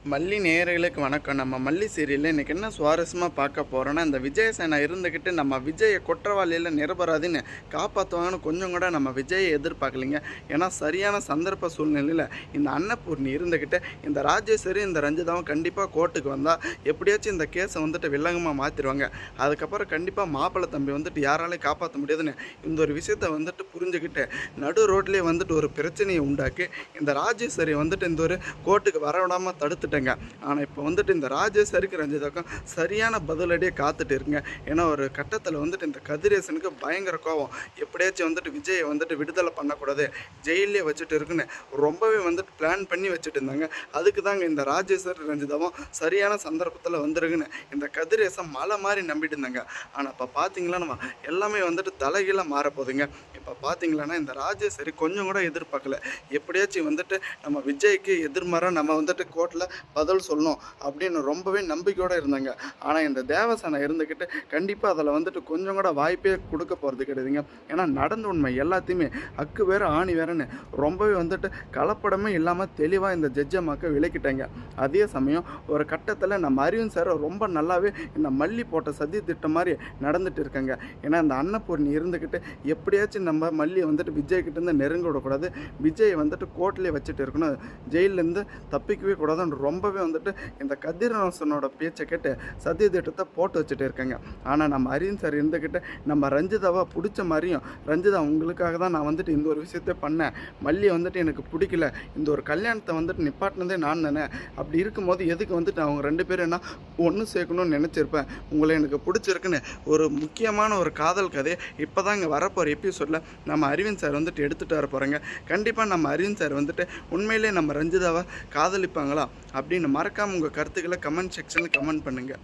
மல்லி நேயர்களுக்கு வணக்கம். நம்ம மல்லி சீரியலில் இன்றைக்கி என்ன சுவாரஸ்யமாக பார்க்க போகிறோன்னா இந்த விஜயசேனா இருந்துக்கிட்டு நம்ம விஜயை குற்றவாளியில் நிரபராதின்னு காப்பாற்றுவாங்கன்னு கொஞ்சம் கூட நம்ம விஜயை எதிர்பார்க்கலைங்க. ஏன்னா சரியான சந்தர்ப்ப சூழ்நிலையில் இந்த அன்னபூர்ணி இருந்துக்கிட்டு இந்த ராஜேஸ்வரி இந்த ரஞ்சிதாவும் கண்டிப்பாக கோர்ட்டுக்கு வந்தால் எப்படியாச்சும் இந்த கேஸை வந்துட்டு வில்லங்கமாக மாற்றிடுவாங்க அதுக்கப்புறம் கண்டிப்பாக மாப்பிள்ளை தம்பி வந்துட்டு யாராலையும் காப்பாற்ற முடியாதுன்னு இந்த ஒரு விஷயத்தை வந்துட்டு புரிஞ்சுக்கிட்டு நடு ரோட்லேயே வந்துட்டு ஒரு பிரச்சனையை உண்டாக்கி இந்த ராஜேஸ்வரி வந்துட்டு இந்த ஒரு கோர்ட்டுக்கு வர விடாமல் தடுத்துட்டேங்க ஆனால் இப்போ வந்துட்டு இந்த ராஜேஸ்வரிக்கு ரஞ்சிதாக்கும் சரியான பதிலடியே காத்துட்டு இருக்குங்க. ஏன்னா ஒரு கட்டத்தில் வந்துட்டு இந்த கதிரேசனுக்கு பயங்கர கோவம். எப்படியாச்சும் வந்துட்டு விஜயை வந்துட்டு விடுதலை பண்ணக்கூடாது. ஜெயிலே வச்சுட்டு இருக்குன்னு ரொம்பவே வந்துட்டு பிளான் பண்ணி வச்சுட்டு இருந்தாங்க. அதுக்கு தாங்க இந்த ராஜேஸ்வரி ரஞ்சிதாவும் சரியான சந்தர்ப்பத்தில் வந்துருக்குன்னு இந்த கதிரேசன் மலை மாதிரி நம்பிட்டு இருந்தாங்க. ஆனால் இப்போ பார்த்தீங்களா நம்ம எல்லாமே வந்துட்டு தலைகீழாக மாறப்போகுதுங்க. இப்போ பார்த்தீங்களான்னா இந்த ராஜேஸ்வரி கொஞ்சம் கூட எதிர்பார்க்கல. எப்படியாச்சும் வந்துட்டு நம்ம விஜய்க்கு எதிர்மறை நம்ம வந்துட்டு கோர்ட்டில் பதில் சொல்லணும் அப்படின்னு ரொம்பவே நம்பிக்கையோடு இருந்தாங்க. ஆனால் இந்த தேவசேனை இருந்துக்கிட்டு கண்டிப்பாக அதில் வந்துட்டு கொஞ்சம் கூட வாய்ப்பே கொடுக்க போகிறது கிடையாதுங்க. ஏன்னா நடந்த உண்மை எல்லாத்தையுமே அக்கு வேறு ஆணி வேறுன்னு ரொம்பவே வந்துட்டு கலப்படமே இல்லாமல் தெளிவாக இந்த ஜட்ஜமாக்க விளக்கிட்டாங்க. அதே சமயம் ஒரு கட்டத்தில் நம்ம அறிவும் சார் ரொம்ப நல்லாவே இந்த மல்லி போட்ட சதி திட்டம் மாதிரி நடந்துட்டு இருக்காங்க. ஏன்னா இந்த அன்னபூர்ணி இருந்துக்கிட்டு எப்படியாச்சும் நம்ம மல்லியை வந்துட்டு விஜய்கிட்டேருந்து நெருங்க விடக்கூடாது. விஜயை வந்துட்டு கோர்ட்லேயே வச்சுட்டு இருக்கணும். ஜெயிலேருந்து தப்பிக்கவே கூடாதுன்னு ரொம்பவே வந்துட்டு இந்த கதிரவாசனோட பேச்சை கேட்டு சத்திய திட்டத்தை போட்டு வச்சுட்டு இருக்காங்க. ஆனால் நம்ம அரியன் சார் இருந்துக்கிட்டு நம்ம ரஞ்சிதாவை பிடிச்ச மாதிரியும் ரஞ்சிதா உங்களுக்காக தான் நான் வந்துட்டு இந்த ஒரு விஷயத்தை பண்ணேன். மல்லியை வந்துட்டு எனக்கு பிடிக்கல. இந்த ஒரு கல்யாணத்தை வந்துட்டு நிப்பாட்டினதே நான் தானே. அப்படி இருக்கும்போது எதுக்கு வந்துட்டு அவங்க ரெண்டு பேரும் என்ன ஒன்று சேர்க்கணும்னு நினச்சிருப்பேன். உங்களை எனக்கு பிடிச்சிருக்குன்னு ஒரு முக்கியமான ஒரு காதல் கதையை இப்போ தான் இங்கே வரப்போகிற எபிசோடில் நம்ம அரவிந்த் சார் வந்துட்டு எடுத்துகிட்டு வர போகிறாங்க கண்டிப்பாக நம்ம அரவிந்த் சார் வந்துட்டு உண்மையிலே நம்ம ரஞ்சிதாவை காதலிப்பாங்களா? அப்படின்னு மறக்காமல் உங்கள் கருத்துக்களை கமெண்ட் செக்ஷனில் கமெண்ட் பண்ணுங்கள்